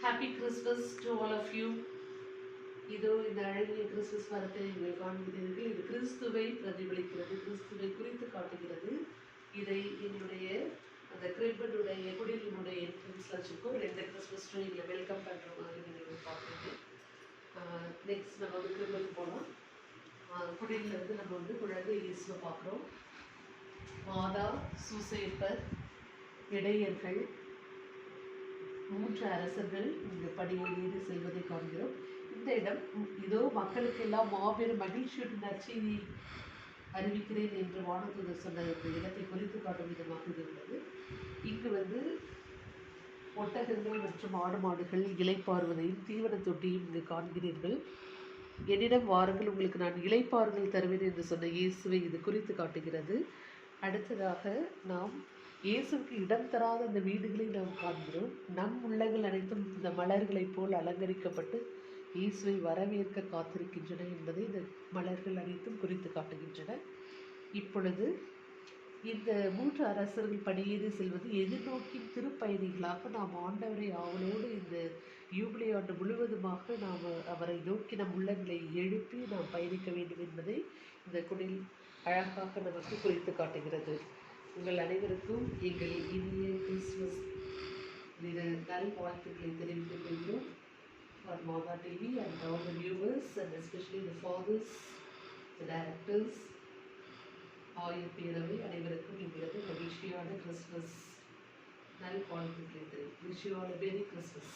Happy Christmas to all of you இதோ இந்த அழகிய கிறிஸ்துமஸ் மரத்தை நீங்கள் காண்கிறீர்கள் இது கிறிஸ்துவை பிரதிபலிக்கிறது கிறிஸ்துவை குறித்து காட்டுகிறது. இதை என்னுடைய அந்த கிரிப்பனுடைய குடிலினுடைய என்ட்ரன்ஸில் வச்சுருக்கோம். ரெண்டு கிறிஸ்மஸ் ட்ரீ ட்ரீயில் வெல்கம் பண்ணுற மாதிரி நீங்கள் பார்க்குறீங்க. நெக்ஸ்ட் நம்ம வந்து கிரிப்பனுக்கு போகலாம் குடிலிருந்து நம்ம வந்து குழந்தை இயேசுவை பார்க்குறோம். மாதா சூசேப்பர் இடையர்கள் மூன்று அரசர்கள் இந்த படியில் ஏறி செல்வதை காண்கிறோம். இந்த இடம் இதோ மக்களுக்கெல்லாம் மாபெரும் மகிழ்ச்சியுடன் நற்செய்தி அறிவிக்கிறேன் என்று வானதூதர் சொன்ன இந்த இடத்தை குறித்து காட்டும் விதமாக இது உள்ளது. இங்கு வந்து ஒட்டகங்கள் மற்றும் ஆடு மாடுகள் இலைப்பாறுவதையும் தீவன தொட்டியும் இங்கு காண்கிறீர்கள். என்னிடம் வாருங்கள் உங்களுக்கு நான் இலைப்பாறுதல் தருவேன் என்று சொன்ன இயேசுவை இது குறித்து காட்டுகிறது. அடுத்ததாக நாம் இயேசுவுக்கு இடம் தராத அந்த வீடுகளை நாம் காண்கிறோம். நம் உள்ளங்கள் அனைத்தும் இந்த மலர்களைப் போல் அலங்கரிக்கப்பட்டு இயேசுவை வரவேற்க காத்திருக்கின்றன என்பதை இந்த மலர்கள் அனைத்தும் குறித்து காட்டுகின்றன. இப்பொழுது இந்த மூன்று அரசர்கள் பணியேறி செல்வது எதிர்நோக்கின் திருப்பயணிகளாக நாம் ஆண்டவரை ஆவலோடு இந்த யூபிலி ஆண்டு முழுவதுமாக நாம் அவரை நோக்கி நம் உள்ளங்களை எழுப்பி நாம் பயணிக்க வேண்டும் என்பதை இந்த குடில் அழகாக நமக்கு குறித்து காட்டுகிறது. உங்கள் அனைவருக்கும் எங்கள் இனிய கிறிஸ்துமஸ் தின நல்வாழ்த்துக்களை தெரிவித்துக் கொள்கிறோம். For Mata TV and all the viewers and especially the fathers the directors, ஆயுள் பேரவை அனைவருக்கும் எங்களது மகிழ்ச்சியான கிறிஸ்மஸ் நல் வாழ்த்துக்களை தெரிவித்து wish you all very Christmas